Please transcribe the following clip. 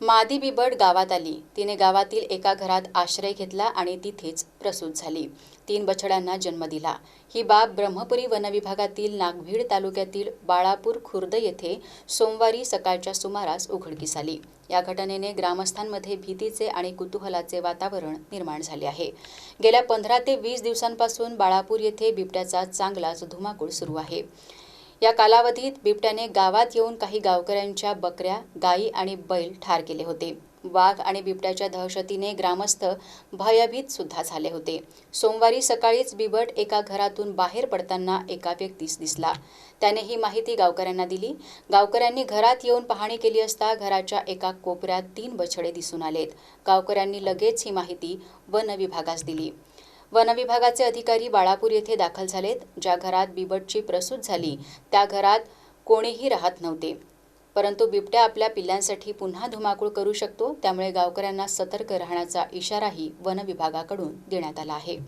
मादी बिबट गावात आली. तिने गावातील एका घरात आश्रय घेतला आणि तिथेच प्रसूत झाली. तीन बछड्यांना जन्म दिला. ही बाब ब्रह्मपुरी वनविभागातील नागभीड तालुक्यातील बाळापूर खुर्द येथे सोमवारी सकाळच्या सुमारास उघडकीस आली. या घटनेने ग्रामस्थांमध्ये भीतीचे आणि कुतूहलाचे वातावरण निर्माण झाले आहे. गेल्या पंधरा ते वीस दिवसांपासून बाळापूर येथे बिबट्याचा चांगलाच धुमाकूळ सुरू आहे. या कालावधीत बिबट्याने गावात येऊन काही गावकऱ्यांच्या बकऱ्या गायी आणि बैल ठार केले होते. वाघ आणि बिबट्याच्या दहशतीने ग्रामस्थ भयभीत सुद्धा झाले होते. सोमवारी सकाळीच बिबट एका घरातून बाहेर पडताना एका व्यक्तीस दिसला. त्याने ही माहिती गावकऱ्यांना दिली. गावकऱ्यांनी घरात येऊन पाहणी केली असता घराच्या एका कोपऱ्यात तीन बछडे दिसून आलेत. गावकऱ्यांनी लगेच ही माहिती वन विभागास दिली. वनविभागाचे अधिकारी बाळापूर येथे दाखल झालेत. ज्या घरात बिबटची प्रसूत झाली त्या घरात कोणीही राहत नव्हते. परंतु बिबट्या आपल्या पिल्लांसाठी पुन्हा धुमाकूळ करू शकतो त्यामुळे गावकऱ्यांना सतर्क राहण्याचा इशाराही वनविभागाकडून देण्यात आला आहे.